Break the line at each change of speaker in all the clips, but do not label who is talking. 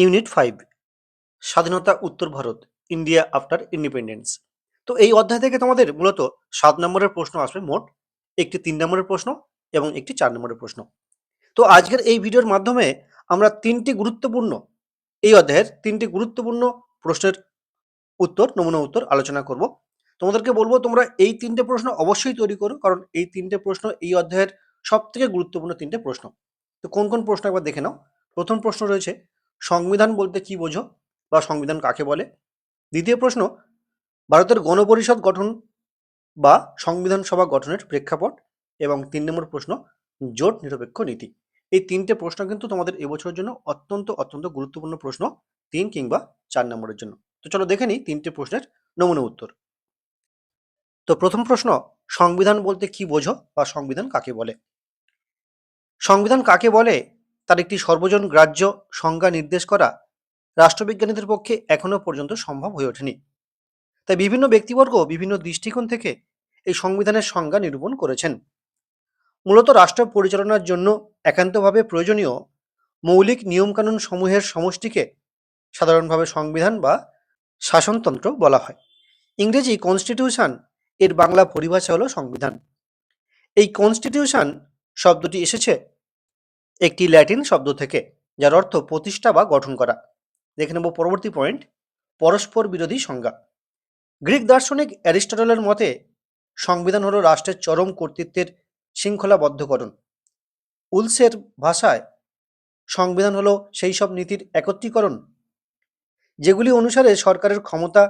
Unit five, স্বাধীনতা উত্তর Bharat, India after independence. তো এই অধ্যায় থেকে তোমাদের মূলত সাত নম্বরের প্রশ্ন আসবে মোট, একটি তিন নম্বরের প্রশ্ন এবং একটি চার নম্বরের প্রশ্ন। তো আজকের এই ভিডিওর মাধ্যমে আমরা তিনটি গুরুত্বপূর্ণ, এই অধ্যায়ের তিনটি গুরুত্বপূর্ণ প্রশ্নের উত্তর, নমুনা উত্তর আলোচনা করব। তোমাদেরকে বলব, তোমরা এই তিনটে প্রশ্ন অবশ্যই তৈরি করো, কারণ এই তিনটে প্রশ্ন এই অধ্যায়ের সব থেকে গুরুত্বপূর্ণ তিনটে প্রশ্ন। তো কোন কোন প্রশ্ন একবার দেখে নাও। প্রথম প্রশ্ন রয়েছে সংবিধান বলতে কি বোঝো? বা সংবিধান কাকে বলে? দ্বিতীয় প্রশ্ন, ভারতের গণপরিষদ গঠন বা সংবিধান সভা গঠনের প্রেক্ষাপট এবং তিন নম্বর প্রশ্ন, জোট নিরপেক্ষ নীতি। এই তিনটে প্রশ্ন কিন্তু তোমাদের এবছরের জন্য অত্যন্ত অত্যন্ত গুরুত্বপূর্ণ প্রশ্ন, তিন কিংবা চার নম্বরের জন্য। তো চলো দেখে নিই তিনটে প্রশ্নের নমুনা উত্তর। তো প্রথম প্রশ্ন, সংবিধান বলতে কি বোঝো বা সংবিধান কাকে বলে? সংবিধান কাকে বলে? তার একটি সর্বজন গ্রাহ্য সংজ্ঞা নির্দেশ করা রাষ্ট্রবিজ্ঞানীদের পক্ষে এখনও পর্যন্ত সম্ভব হয়ে ওঠেনি। তাই বিভিন্ন ব্যক্তিবর্গ বিভিন্ন দৃষ্টিকোণ থেকে এই সংবিধানের সংজ্ঞা নিরূপণ করেছেন। মূলত রাষ্ট্র পরিচালনার জন্য একান্তভাবে প্রয়োজনীয় মৌলিক নিয়মকানুন সমূহের সমষ্টিকে সাধারণভাবে সংবিধান বা শাসনতন্ত্র বলা হয়। ইংরেজি কনস্টিটিউশন এর বাংলা পরিভাষা হলো সংবিধান। এই কনস্টিটিউশন শব্দটি এসেছে একটি ল্যাটিন শব্দ থেকে, যার অর্থ প্রতিষ্ঠা বা গঠন করা। দেখে নেব পরবর্তী পয়েন্ট পরস্পর বিরোধী সংজ্ঞা। গ্রিক দার্শনিক অ্যারিস্টটলের মতে, সংবিধান হলো রাষ্ট্রের চরম কর্তৃত্বের শৃঙ্খলাবদ্ধকরণ। উলসের ভাষায়, সংবিধান হলো সেই সব নীতির একত্রীকরণ, যেগুলি অনুসারে সরকারের ক্ষমতা,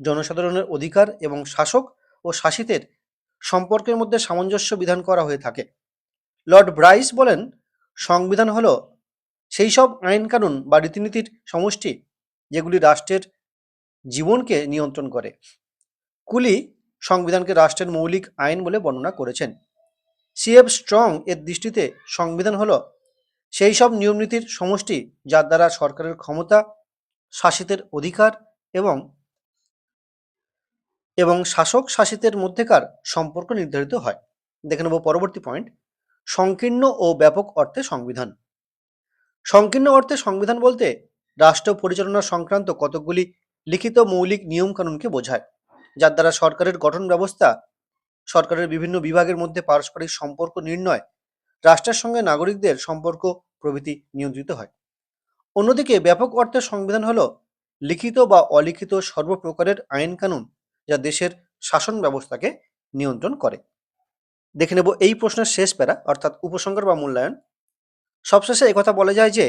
জনসাধারণের অধিকার এবং শাসক ও শাসিতের সম্পর্কের মধ্যে সামঞ্জস্য বিধান করা হয়ে থাকে। লর্ড ব্রাইস বলেন, সংবিধান হলো সেই সব আইন কানুন বা রীতিনীতির সমষ্টি যেগুলি রাষ্ট্রের জীবনকে নিয়ন্ত্রণ করে। কুলি সংবিধানকে রাষ্ট্রের মৌলিক আইন বলে বর্ণনা করেছেন। সিএফ স্ট্রং এর দৃষ্টিতে সংবিধান হলো সেই সব নিয়মনীতির সমষ্টি যার দ্বারা সরকারের ক্ষমতা, শাসিতের অধিকার এবং এবং শাসক শাসিতের মধ্যেকার সম্পর্ক নির্ধারিত হয়। দেখে নেব পরবর্তী পয়েন্ট সংকীর্ণ ও ব্যাপক অর্থে সংবিধান। সংকীর্ণ অর্থে সংবিধান বলতে রাষ্ট্র পরিচালনা সংক্রান্ত কতকগুলি লিখিত মৌলিক নিয়মকানুনকে বোঝায়, যার দ্বারা সরকারের গঠন ব্যবস্থা, সরকারের বিভিন্ন বিভাগের মধ্যে পারস্পরিক সম্পর্ক নির্ণয়, রাষ্ট্রের সঙ্গে নাগরিকদের সম্পর্ক প্রভৃতি নিয়ন্ত্রিত হয়। অন্যদিকে ব্যাপক অর্থে সংবিধান হল লিখিত বা অলিখিত সর্বপ্রকারের আইন কানুন যা দেশের শাসন ব্যবস্থাকে নিয়ন্ত্রণ করে। দেখে নেব এই প্রশ্নের শেষ প্যারা, অর্থাৎ উপসংহার বা মূল্যায়ন। সবশেষে একথা বলা যায় যে,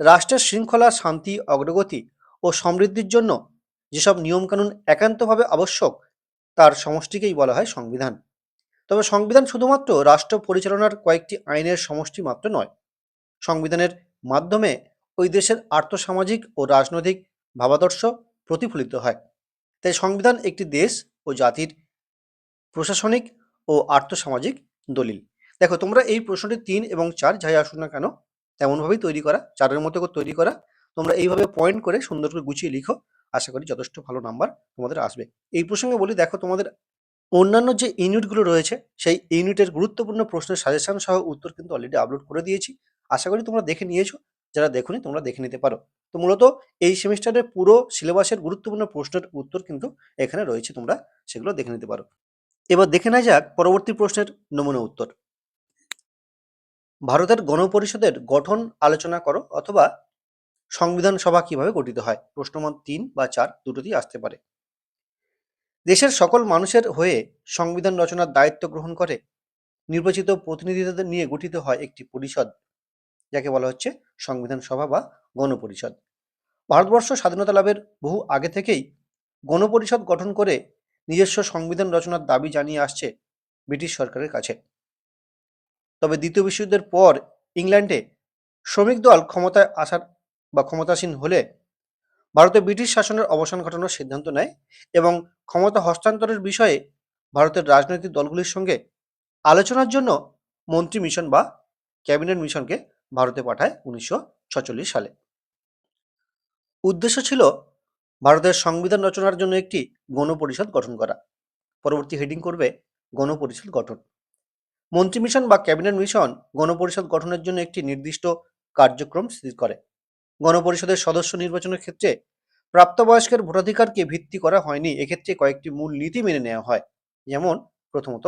রাষ্ট্রের শৃঙ্খলা, শান্তি, অগ্রগতি ও সমৃদ্ধির জন্য যেসব নিয়মকানুন একান্তভাবে আবশ্যক, তার সমষ্টিকেই বলা হয় সংবিধান। তবে সংবিধান শুধুমাত্র রাষ্ট্র পরিচালনার কয়েকটি আইনের সমষ্টি মাত্র নয়, সংবিধানের মাধ্যমে ওই দেশের আর্থসামাজিক ও রাজনৈতিক ভাবাদর্শ প্রতিফলিত হয়। তাই সংবিধান একটি দেশ ও জাতির প্রশাসনিক ও আর্থসামাজিক দলিল। দেখো, তোমরা এই প্রশ্নটি তিন এবং চার যাই আসুন না কেন, তেমনভাবেই তৈরি করা, চারের মতো করে তৈরি করা, তোমরা এইভাবে পয়েন্ট করে সুন্দর করে গুছিয়ে লিখো। আশা করি যথেষ্ট ভালো নাম্বার তোমাদের আসবে। এই প্রসঙ্গে বলি, দেখো, তোমাদের অন্যান্য যে ইউনিটগুলো রয়েছে, সেই ইউনিটের গুরুত্বপূর্ণ প্রশ্নের সাজেশন সহ উত্তর কিন্তু অলরেডি আপলোড করে দিয়েছি। আশা করি তোমরা দেখে নিয়েছো, যারা দেখোনি তোমরা দেখে নিতে পারো। তো মূলত এই সেমিস্টারের পুরো সিলেবাসের গুরুত্বপূর্ণ প্রশ্নের উত্তর কিন্তু এখানে রয়েছে, তোমরা সেগুলো দেখে নিতে পারো। এবার দেখে নেওয়া যাক পরবর্তী প্রশ্নের নমুনা উত্তর। ভারতের গণপরিষদের গঠন আলোচনা করো অথবা সংবিধান সভা কীভাবে গঠিত হয়? প্রশ্ন মান তিন বা চার দুটোতেই আসতে পারে। দেশের সকল মানুষের হয়ে সংবিধান রচনার দায়িত্ব গ্রহণ করে নির্বাচিত প্রতিনিধিদের নিয়ে গঠিত হয় একটি পরিষদ, যাকে বলা হচ্ছে সংবিধান সভা বা গণপরিষদ। ভারতবর্ষ স্বাধীনতা লাভের বহু আগে থেকেই গণপরিষদ গঠন করে নিজস্ব সংবিধান রচনার দাবি জানিয়ে আসছে ব্রিটিশ সরকারের কাছে। তবে দ্বিতীয় বিশ্বযুদ্ধের পর ইংল্যান্ডে শ্রমিক দল ক্ষমতায় আসার বা ক্ষমতাসীন হলে ভারতে ব্রিটিশ শাসনের অবসান ঘটানোর সিদ্ধান্ত নেয় এবং ক্ষমতা হস্তান্তরের বিষয়ে ভারতের রাজনৈতিক দলগুলির সঙ্গে আলোচনার জন্য মন্ত্রী মিশন বা ক্যাবিনেট মিশনকে ভারতে পাঠায় উনিশশো সালে। উদ্দেশ্য ছিল ভারতের সংবিধান রচনার জন্য একটি গণপরিষদ গঠন করা। পরবর্তী হেডিং করবে গণপরিষদ গঠন। মন্ত্রী মিশন বা ক্যাবিনেট মিশন গণপরিষদ গঠনের জন্য একটি নির্দিষ্ট কার্যক্রম স্থির করে। গণপরিষদের সদস্য নির্বাচনের ক্ষেত্রে প্রাপ্তবয়স্কের ভোটাধিকারকে ভিত্তি করা হয়নি, এক্ষেত্রে কয়েকটি মূল নীতি মেনে নেওয়া হয়। যেমন, প্রথমত,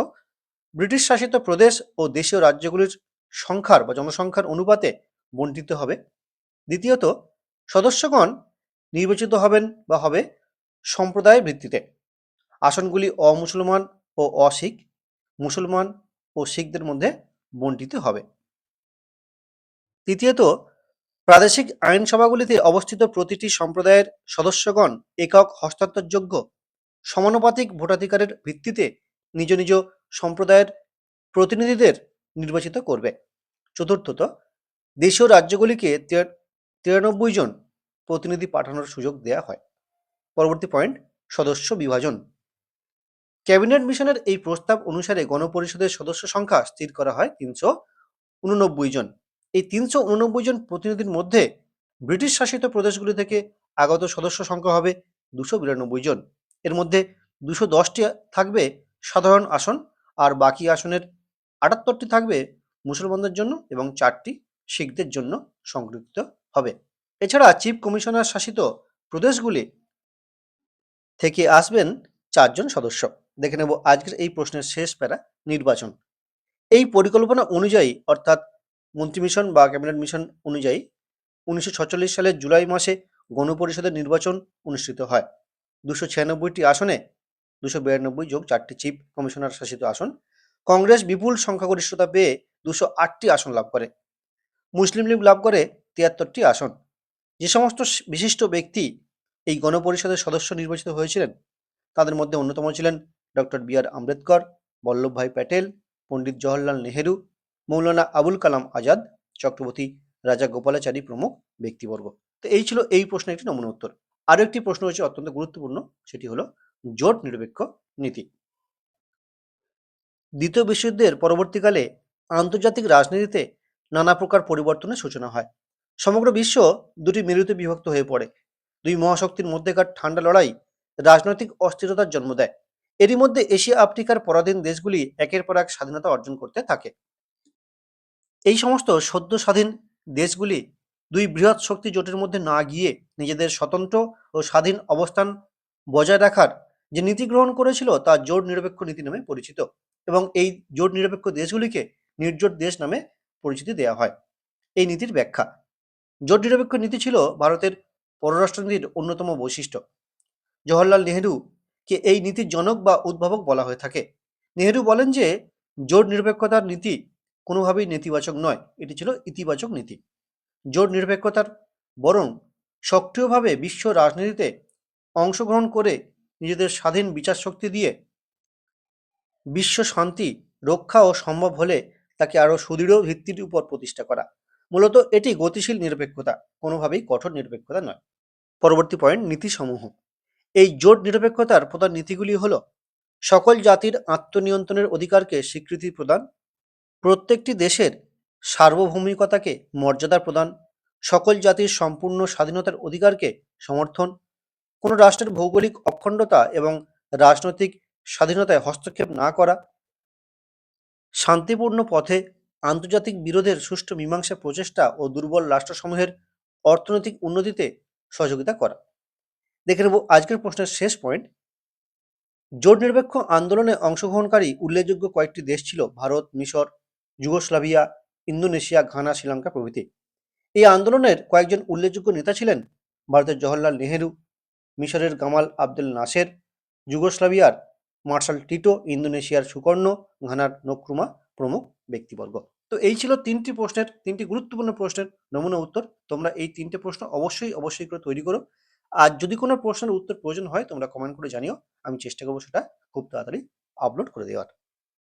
ব্রিটিশ শাসিত প্রদেশ ও দেশীয় রাজ্যগুলির সংখ্যার বা জনসংখ্যার অনুপাতে বণ্টিত হবে। দ্বিতীয়ত, সদস্যগণ নির্বাচিত হবেন বা হবে সম্প্রদায়ের ভিত্তিতে। আসনগুলি অমুসলমান ও অশিখ, মুসলমান ও শিখদের মধ্যে বণ্টিত হবে। তৃতীয়ত, প্রাদেশিক আইনসভাগুলিতে অবস্থিত প্রতিটি সম্প্রদায়ের সদস্যগণ একক হস্তান্তরযোগ্য, সমানুপাতিক ভোটাধিকারের ভিত্তিতে নিজ নিজ সম্প্রদায়ের প্রতিনিধিদের নির্বাচিত করবে। চতুর্থত, দেশীয় রাজ্যগুলিকে তিরানব্বই জন প্রতিনিধি পাঠানোর সুযোগ দেওয়া হয়। পরবর্তী পয়েন্ট সদস্য বিভাজন। ক্যাবিনেট মিশনের এই প্রস্তাব অনুসারে গণপরিষদের সদস্য সংখ্যা স্থির করা হয় তিনশো উননব্বই জন। এই তিনশো উননব্বই জন প্রতিনিধির মধ্যে ব্রিটিশ শাসিত প্রদেশগুলি থেকে আগত সদস্য সংখ্যা হবে দুশো বিরানব্বই জন। এর মধ্যে দুশো দশটি থাকবে সাধারণ আসন আর বাকি আসনের আটাত্তরটি থাকবে মুসলমানদের জন্য এবং চারটি শিখদের জন্য সংরক্ষিত হবে। এছাড়া চিফ কমিশনার শাসিত প্রদেশগুলি থেকে আসবেন চারজন সদস্য। দেখে নেব আজকের এই প্রশ্নের শেষ প্যারা নির্বাচন। এই পরিকল্পনা অনুযায়ী, অর্থাৎ মন্ত্রী মিশন বা ক্যাবিনেট মিশন অনুযায়ী, উনিশশো সালের জুলাই মাসে গণপরিষদের নির্বাচন অনুষ্ঠিত হয়। দুশো ছিয়ানব্বইটি আসনে দুশো বিরানব্বই যোগ চারটি চিফ কমিশনার শাসিত আসন, কংগ্রেস বিপুল সংখ্যাগরিষ্ঠতা পেয়ে দুশো আটটি আসন লাভ করে। মুসলিম লীগ লাভ করে তিয়াত্তরটি আসন। যে সমস্ত বিশিষ্ট ব্যক্তি এই গণপরিষদের সদস্য নির্বাচিত হয়েছিলেন, তাদের মধ্যে অন্যতম ছিলেন doctor B R Ambedkar Vallabhbhai Patel, Pandit Jawaharlal Nehru, Maulana Abul Kalam Azad, Chakravarti Rajagopalachari প্রমুখ ব্যক্তিবর্গ। তো এই ছিল এই প্রশ্নের একটি নমুনা উত্তর। আরও একটি প্রশ্ন হচ্ছে অত্যন্ত গুরুত্বপূর্ণ, সেটি হলো জোট নিরপেক্ষ নীতি। দ্বিতীয় বিশ্বযুদ্ধের পরবর্তীকালে আন্তর্জাতিক রাজনীতিতে নানা প্রকার পরিবর্তনের সূচনা হয়। সমগ্র বিশ্ব দুটি মেরুতে বিভক্ত হয়ে পড়ে। দুই মহাশক্তির মধ্যেকার ঠান্ডা লড়াই রাজনৈতিক অস্থিরতার জন্ম দেয়। এরই মধ্যে এশিয়া আফ্রিকার পরাধীন দেশগুলি একের পর এক স্বাধীনতা অর্জন করতে থাকে। এই সমস্ত সদ্য স্বাধীন দেশগুলি দুই বৃহৎ শক্তি জোটের মধ্যে না গিয়ে নিজেদের স্বতন্ত্র ও স্বাধীন অবস্থান বজায় রাখার যে নীতি গ্রহণ করেছিল তা জোট নিরপেক্ষ নীতি নামে পরিচিত এবং এই জোট নিরপেক্ষ দেশগুলিকে নির্জোট দেশ নামে পরিচিতি দেওয়া হয়। এই নীতির ব্যাখ্যা। জোট নিরপেক্ষ নীতি ছিল ভারতের পররাষ্ট্রনীতির অন্যতম বৈশিষ্ট্য। জওহরলাল নেহেরুকে এই নীতির জনক বা উদ্ভাবক বলা হয়ে থাকে। নেহেরু বলেন যে জোট নিরপেক্ষতার নীতি কোনোভাবেই নেতিবাচক নয়, এটি ছিল ইতিবাচক নীতি। জোট নিরপেক্ষতার বরং সক্রিয়ভাবে বিশ্ব রাজনীতিতে অংশগ্রহণ করে নিজেদের স্বাধীন বিচার শক্তি দিয়ে বিশ্ব শান্তি রক্ষা ও সম্ভব হলে তাকে আরও সুদৃঢ় ভিত্তির উপর প্রতিষ্ঠা করা। মূলত এটি গতিশীল নিরপেক্ষতা, কোনোভাবেই কঠোর নিরপেক্ষতা নয়। পরবর্তী পয়েন্ট নীতিসমূহ। এই জোট নিরপেক্ষতার প্রধান নীতিগুলি হল, সকল জাতির আত্মনিয়ন্ত্রণের অধিকারকে স্বীকৃতি প্রদান, প্রত্যেকটি দেশের সার্বভৌমিকতাকে মর্যাদা প্রদান, সকল জাতির সম্পূর্ণ স্বাধীনতার অধিকারকে সমর্থন, কোনো রাষ্ট্রের ভৌগোলিক অখণ্ডতা এবং রাজনৈতিক স্বাধীনতায় হস্তক্ষেপ না করা, শান্তিপূর্ণ পথে আন্তর্জাতিক বিরোধের সুষ্ঠু মীমাংসা প্রচেষ্টা ও দুর্বল রাষ্ট্রসমূহের অর্থনৈতিক উন্নতিতে সহযোগিতা করা। দেখে নেব আজকের প্রশ্নের শেষ পয়েন্ট। জোট নিরপেক্ষ আন্দোলনে অংশগ্রহণকারী উল্লেখযোগ্য কয়েকটি দেশ ছিল ভারত, মিশর, যুগোস্লাভিয়া, ইন্দোনেশিয়া, ঘানা, শ্রীলঙ্কা প্রভৃতি। এই আন্দোলনের কয়েকজন উল্লেখযোগ্য নেতা ছিলেন ভারতের জওহরলাল নেহেরু, মিশরের গামাল আবদেল নাসের, যুগোস্লাভিয়ার মার্শাল টিটো, ইন্দোনেশিয়ার সুকর্ণ, ঘানার নক্রুমা প্রমুখ ব্যক্তিবর্গ। তো এই ছিল তিনটি প্রশ্নের, তিনটি গুরুত্বপূর্ণ প্রশ্নের নমুনা উত্তর। তোমরা এই তিনটে প্রশ্ন অবশ্যই অবশ্যই করে তৈরি করো। আর যদি কোনো প্রশ্নের উত্তর প্রয়োজন হয়, তোমরা কমেন্ট করে জানিও। আমি চেষ্টা করব সেটা খুব তাড়াতাড়ি আপলোড করে দেওয়ার।